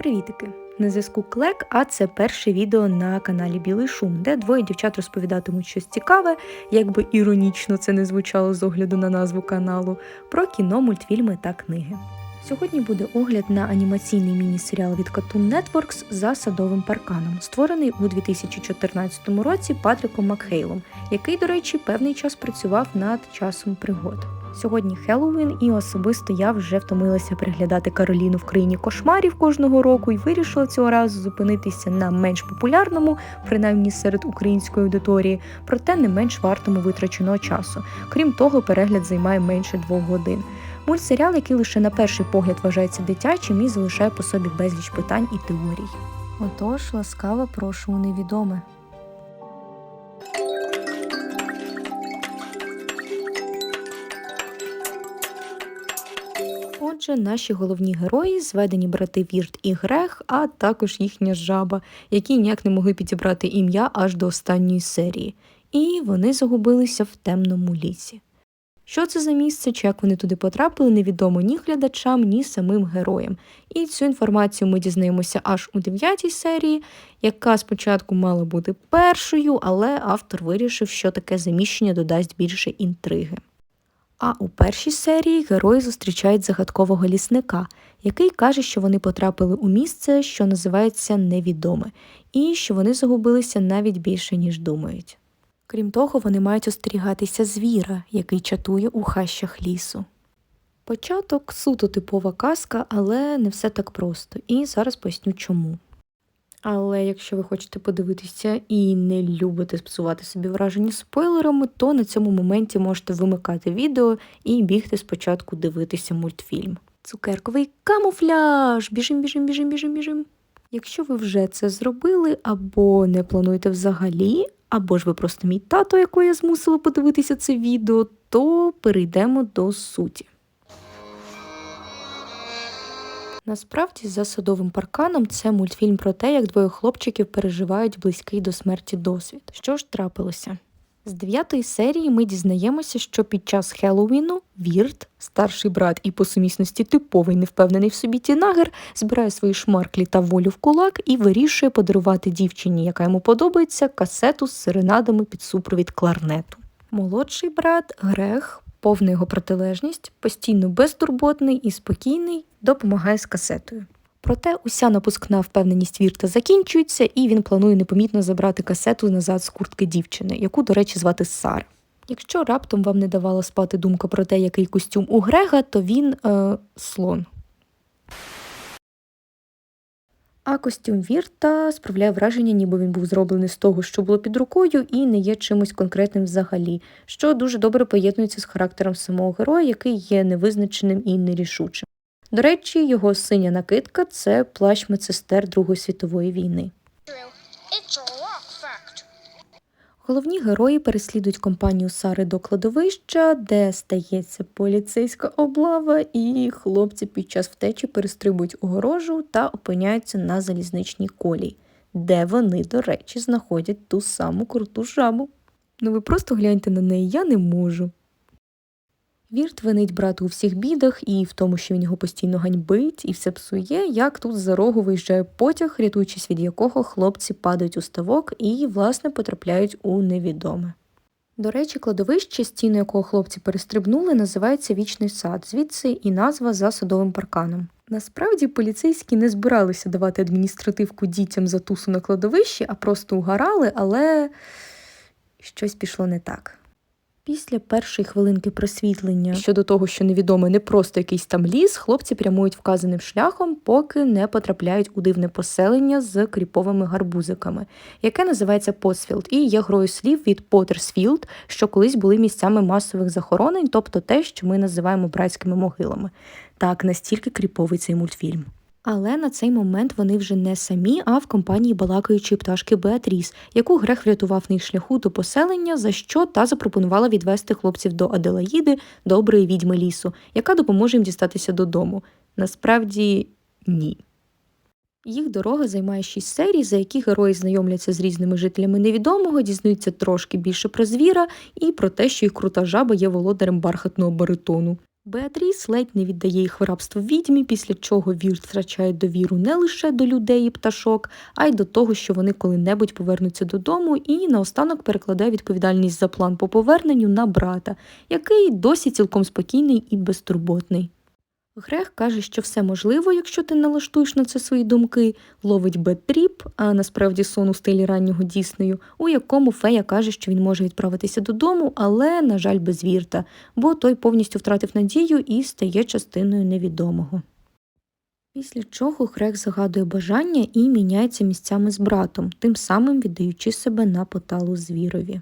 Привітики! На зв'язку Клек, а це перше відео на каналі Білий Шум, де двоє дівчат розповідатимуть щось цікаве, як би іронічно це не звучало з огляду на назву каналу, про кіно, мультфільми та книги. Сьогодні буде огляд на анімаційний міні-серіал від Cartoon Networks за садовим парканом, створений у 2014 році Патріком Макхейлом, який, до речі, певний час працював над часом пригод. Сьогодні Хеллоуін, і особисто я вже втомилася переглядати Кароліну в країні кошмарів кожного року і вирішила цього разу зупинитися на менш популярному, принаймні серед української аудиторії, проте не менш вартому витраченого часу. Крім того, перегляд займає менше двох годин. Мультсеріал, який лише на перший погляд вважається дитячим і залишає по собі безліч питань і теорій. Отож, ласкаво прошу у невідоме. Отже, наші головні герої зведені брати Вірт і Грех, а також їхня жаба, які ніяк не могли підібрати ім'я аж до останньої серії, і вони загубилися в темному лісі. Що це за місце, чи як вони туди потрапили, невідомо ні глядачам, ні самим героям. І цю інформацію ми дізнаємося аж у дев'ятій серії, яка спочатку мала бути першою, але автор вирішив, що таке заміщення додасть більше інтриги. А у першій серії герої зустрічають загадкового лісника, який каже, що вони потрапили у місце, що називається невідоме, і що вони загубилися навіть більше, ніж думають. Крім того, вони мають остерігатися звіра, який чатує у хащах лісу. Початок суто типова казка, але не все так просто, і зараз поясню чому. Але якщо ви хочете подивитися і не любите спсувати собі враження спойлерами, то на цьому моменті можете вимикати відео і бігти спочатку дивитися мультфільм. Цукерковий камуфляж! Біжим, біжим, біжим, біжим, біжим. Якщо ви вже це зробили, або не плануєте взагалі, або ж ви просто мій тато, якого я змусила подивитися це відео, то перейдемо до суті. Насправді, за садовим парканом це мультфільм про те, як двоє хлопчиків переживають близький до смерті досвід. Що ж трапилося? З дев'ятої серії ми дізнаємося, що під час Хеллоуіну Вірт, старший брат і по сумісності типовий невпевнений в собі тінагер, збирає свої шмарклі та волю в кулак і вирішує подарувати дівчині, яка йому подобається, касету з серенадами під супровід кларнету. Молодший брат Грех, повна його протилежність, постійно безтурботний і спокійний, допомагає з касетою. Проте уся напускна впевненість Вірта закінчується, і він планує непомітно забрати касету назад з куртки дівчини, яку, до речі, звати Сара. Якщо раптом вам не давала спати думка про те, який костюм у Грега, то він е, слон. А костюм Вірта справляє враження, ніби він був зроблений з того, що було під рукою, і не є чимось конкретним взагалі, що дуже добре поєднується з характером самого героя, який є невизначеним і нерішучим. До речі, його синя накидка це плащ медсестер Другої світової війни. Головні герої переслідують компанію Сари до кладовища, де стається поліцейська облава, і хлопці під час втечі перестрибують огорожу та опиняються на залізничній колії, де вони, до речі, знаходять ту саму круту жабу. Ну ви просто гляньте на неї, я не можу. Вірт винить брату у всіх бідах і в тому, що він його постійно ганьбить і все псує, як тут за рогу виїжджає потяг, рятуючись від якого хлопці падають у ставок і, власне, потрапляють у невідоме. До речі, кладовище, стіну якого хлопці перестрибнули, називається Вічний сад, звідси і назва за садовим парканом. Насправді поліцейські не збиралися давати адміністративку дітям за тусу на кладовищі, а просто угорали, але щось пішло не так. Після першої хвилинки просвітлення щодо того, що невідоме не просто якийсь там ліс, хлопці прямують вказаним шляхом, поки не потрапляють у дивне поселення з кріповими гарбузиками, яке називається Потсфілд, і є грою слів від Поттерсфілд, що колись були місцями масових захоронень, тобто те, що ми називаємо братськими могилами. Так, настільки кріповий цей мультфільм. Але на цей момент вони вже не самі, а в компанії балакаючої пташки Беатріс, яку Грех врятував на їх шляху до поселення, за що та запропонувала відвести хлопців до Аделаїди, доброї відьми лісу, яка допоможе їм дістатися додому. Насправді ні. Їх дорога займає шість серій, за які герої знайомляться з різними жителями невідомого, дізнаються трошки більше про звіра і про те, що їх крута жаба є володарем бархатного баритону. Беатріс ледь не віддає їх в рабство відьмі, після чого Вірт втрачає довіру не лише до людей і пташок, а й до того, що вони коли-небудь повернуться додому, і наостанок перекладає відповідальність за план по поверненню на брата, який досі цілком спокійний і безтурботний. Грех каже, що все можливо, якщо ти налаштуєш на це свої думки, ловить бет-тріп, а насправді сон у стилі раннього Діснею, у якому фея каже, що він може відправитися додому, але, на жаль, без вірта, бо той повністю втратив надію і стає частиною невідомого. Після чого Грех загадує бажання і міняється місцями з братом, тим самим віддаючи себе на поталу звірові.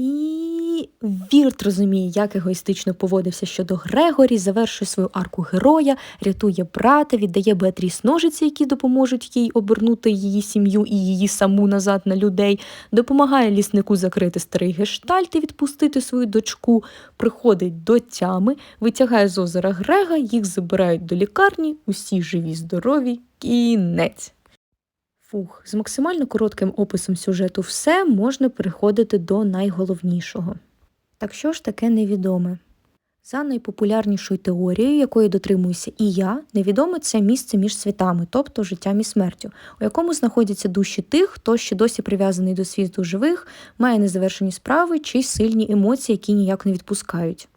І Вірт розуміє, як егоїстично поводився щодо Грегорі, завершує свою арку героя, рятує брата, віддає Беатріс ножиці, які допоможуть їй обернути її сім'ю і її саму назад на людей, допомагає ліснику закрити старий гештальт і відпустити свою дочку, приходить до тями, витягає з озера Грега, їх забирають до лікарні, усі живі, здорові, кінець. Фух, з максимально коротким описом сюжету все можна переходити до найголовнішого. Так що ж таке невідоме? За найпопулярнішою теорією, якої дотримуюся і я, невідоме це місце між світами, тобто життям і смертю, у якому знаходяться душі тих, хто ще досі прив'язаний до світу живих, має незавершені справи чи сильні емоції, які ніяк не відпускають.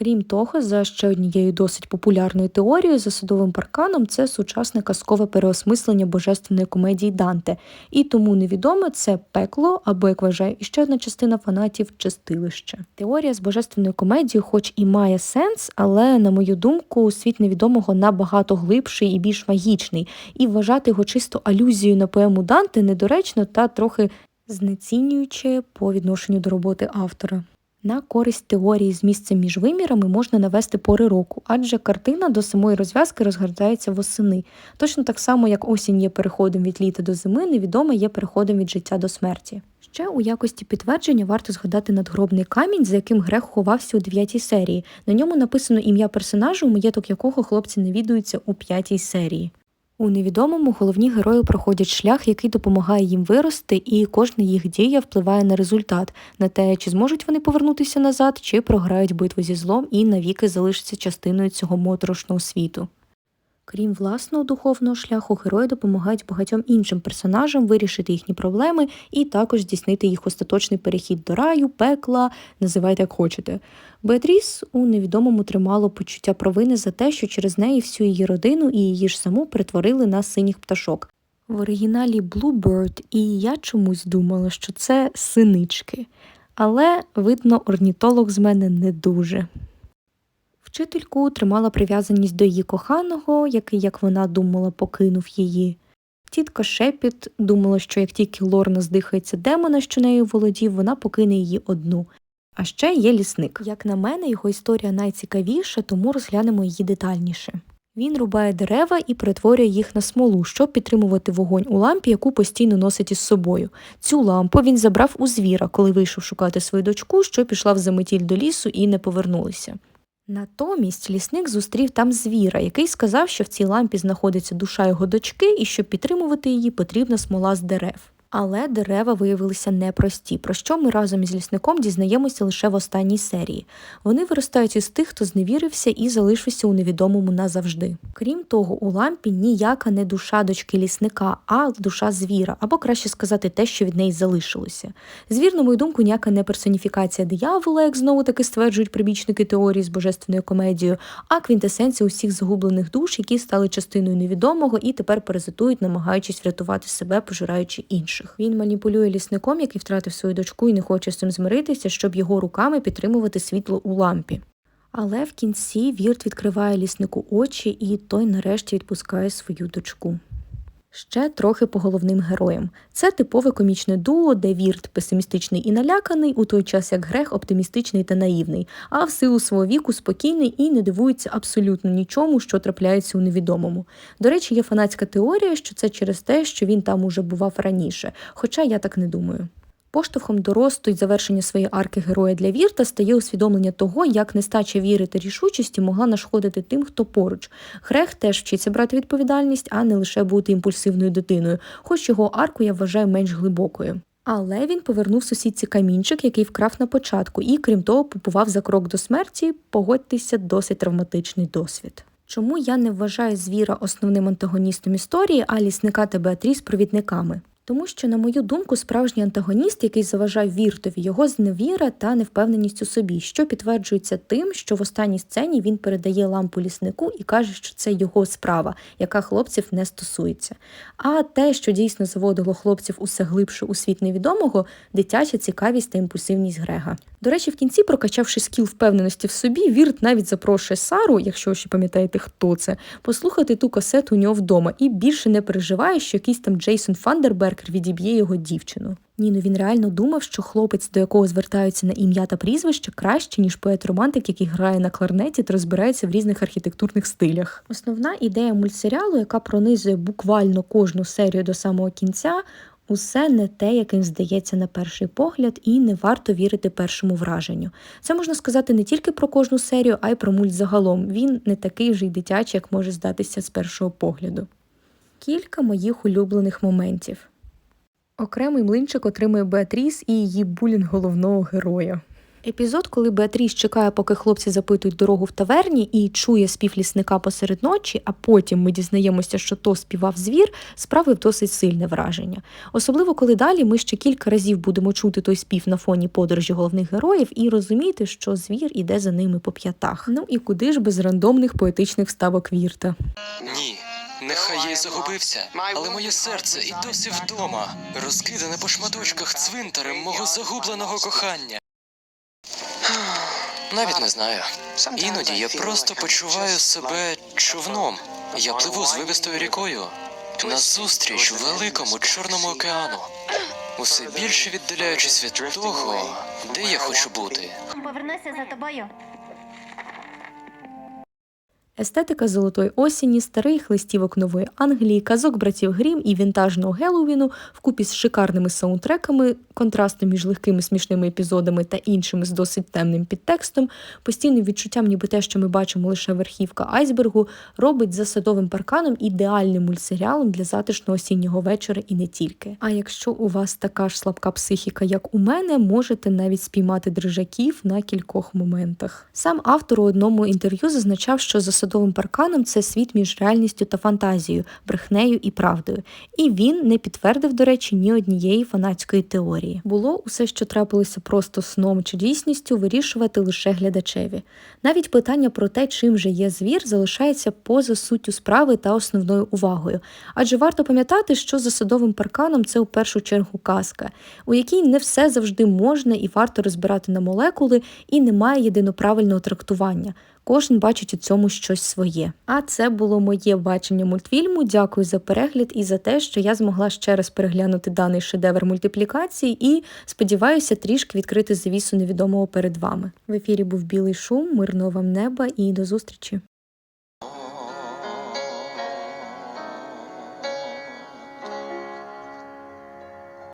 Крім того, за ще однією досить популярною теорією за садовим парканом це сучасне казкове переосмислення божественної комедії Данте, і тому невідоме це пекло або, як вважає іще одна частина фанатів, чистилище. Теорія з божественною комедією, хоч і має сенс, але, на мою думку, світ невідомого набагато глибший і більш магічний, і вважати його чисто алюзією на поему Данте недоречно та трохи знецінююче по відношенню до роботи автора. На користь теорії з місцем між вимірами можна навести пори року, адже картина до самої розв'язки розгортається восени. Точно так само, як осінь є переходом від літа до зими, невідоме є переходом від життя до смерті. Ще у якості підтвердження варто згадати надгробний камінь, за яким Грех ховався у дев'ятій серії. На ньому написано ім'я персонажу, маєток якого хлопці навідуються у п'ятій серії. У невідомому головні герої проходять шлях, який допомагає їм вирости, і кожна їх дія впливає на результат, на те, чи зможуть вони повернутися назад, чи програють битву зі злом і навіки залишаться частиною цього моторошного світу. Крім власного духовного шляху, герої допомагають багатьом іншим персонажам вирішити їхні проблеми і також здійснити їх остаточний перехід до раю, пекла, називайте як хочете. Беатріс у невідомому тримало почуття провини за те, що через неї всю її родину і її ж саму перетворили на синіх пташок. В оригіналі Bluebird, і я чомусь думала, що це синички. Але, видно, орнітолог з мене не дуже. Вчительку тримала прив'язаність до її коханого, який, як вона думала, покинув її. Тітка Шепіт думала, що як тільки Лорна здихається демона, що нею володів, вона покине її одну. А ще є лісник. Як на мене, його історія найцікавіша, тому розглянемо її детальніше. Він рубає дерева і перетворює їх на смолу, щоб підтримувати вогонь у лампі, яку постійно носить із собою. Цю лампу він забрав у звіра, коли вийшов шукати свою дочку, що пішла в заметіль до лісу і не повернулася. Натомість лісник зустрів там звіра, який сказав, що в цій лампі знаходиться душа його дочки, і щоб підтримувати її, потрібна смола з дерев. Але дерева виявилися непрості, про що ми разом із лісником дізнаємося лише в останній серії. Вони виростають із тих, хто зневірився і залишився у невідомому назавжди. Крім того, у лампі ніяка не душа дочки лісника, а душа звіра, або краще сказати, те, що від неї залишилося. Звір, на мою думку, ніяка не персоніфікація диявола, як знову таки стверджують прибічники теорії з божественною комедією, а квінтесенція усіх загублених душ, які стали частиною невідомого і тепер паразитують, намагаючись врятувати себе, пожираючи інших. Він маніпулює лісником, який втратив свою дочку і не хоче з цим змиритися, щоб його руками підтримувати світло у лампі. Але в кінці Вірт відкриває ліснику очі, і той нарешті відпускає свою дочку. Ще трохи по головним героям. Це типове комічне дуо, де Вірт песимістичний і наляканий, у той час як Грех оптимістичний та наївний, а в силу свого віку спокійний і не дивується абсолютно нічому, що трапляється у невідомому. До речі, є фанатська теорія, що це через те, що він там уже бував раніше, хоча я так не думаю. Поштовхом до росту й завершення своєї арки героя для Вірта стає усвідомлення того, як нестача віри та рішучості могла нашкодити тим, хто поруч. Грех теж вчиться брати відповідальність, а не лише бути імпульсивною дитиною, хоч його арку я вважаю менш глибокою. Але він повернув сусідці камінчик, який вкрав на початку, і крім того, побував за крок до смерті. Погодьтеся, досить травматичний досвід. Чому я не вважаю звіра основним антагоністом історії, а лісника та Беатріс провідниками? Тому що, на мою думку, справжній антагоніст, який заважав Віртові, його зневіра та невпевненість у собі, що підтверджується тим, що в останній сцені він передає лампу ліснику і каже, що це його справа, яка хлопців не стосується. А те, що дійсно заводило хлопців усе глибше у світ невідомого, дитяча цікавість та імпульсивність Грега. До речі, в кінці, прокачавши скіл впевненості в собі, Вірт навіть запрошує Сару, якщо ви ще пам'ятаєте, хто це, послухати ту касету у нього вдома і більше не переживає, що якийсь там Джейсон Фандербергер відіб'є його дівчину. Ні, ну він реально думав, що хлопець, до якого звертаються на ім'я та прізвище, краще, ніж поет-романтик, який грає на кларнеті та розбирається в різних архітектурних стилях. Основна ідея мультсеріалу, яка пронизує буквально кожну серію до самого кінця, усе не те, яким здається на перший погляд, і не варто вірити першому враженню. Це можна сказати не тільки про кожну серію, а й про мульт загалом. Він не такий вже й дитячий, як може здатися з першого погляду. Кілька моїх улюблених моментів. Окремий млинчик отримує Беатріс і її булінг головного героя. Епізод, коли Беатріс чекає, поки хлопці запитують дорогу в таверні і чує спів лісника посеред ночі, а потім ми дізнаємося, що то співав звір, справив досить сильне враження. Особливо коли далі ми ще кілька разів будемо чути той спів на фоні подорожі головних героїв і розуміти, що звір іде за ними по п'ятах. Ну і куди ж без рандомних поетичних вставок Вірта. Ні, нехай я й загубився, але моє серце і досі вдома, розкидане по шматочках цвинтарем мого загубленого кохання. Навіть не знаю. Іноді я просто почуваю себе човном. Я пливу з вивістою рікою назустріч великому чорному океану, усе більше віддаляючись від того, де я хочу бути. Повернуся за тобою. Естетика золотої осені, старих листівок нової Англії, казок братів Грім і вінтажного Геловіну вкупі з шикарними саундтреками, контрастом між легкими смішними епізодами та іншими з досить темним підтекстом, постійним відчуттям, ніби те, що ми бачимо лише верхівка айсбергу, робить за садовим парканом ідеальним мультсеріалом для затишного осіннього вечора і не тільки. А якщо у вас така ж слабка психіка, як у мене, можете навіть спіймати дрижаків на кількох моментах. Сам автор у одному інтерв'ю зазначав, що за садовим парканом це світ між реальністю та фантазією, брехнею і правдою. І він не підтвердив, до речі, ні однієї фанатської теорії. Було усе, що трапилося просто сном чи дійсністю, вирішувати лише глядачеві. Навіть питання про те, чим же є звір, залишається поза суттю справи та основною увагою. Адже варто пам'ятати, що за садовим парканом це у першу чергу казка, у якій не все завжди можна і варто розбирати на молекули, і немає єдиноправильного трактування. Кожен бачить у цьому щось своє. А це було моє бачення мультфільму. Дякую за перегляд і за те, що я змогла ще раз переглянути даний шедевр мультиплікації і сподіваюся трішки відкрити завісу невідомого перед вами. В ефірі був білий шум, мирного вам неба і до зустрічі.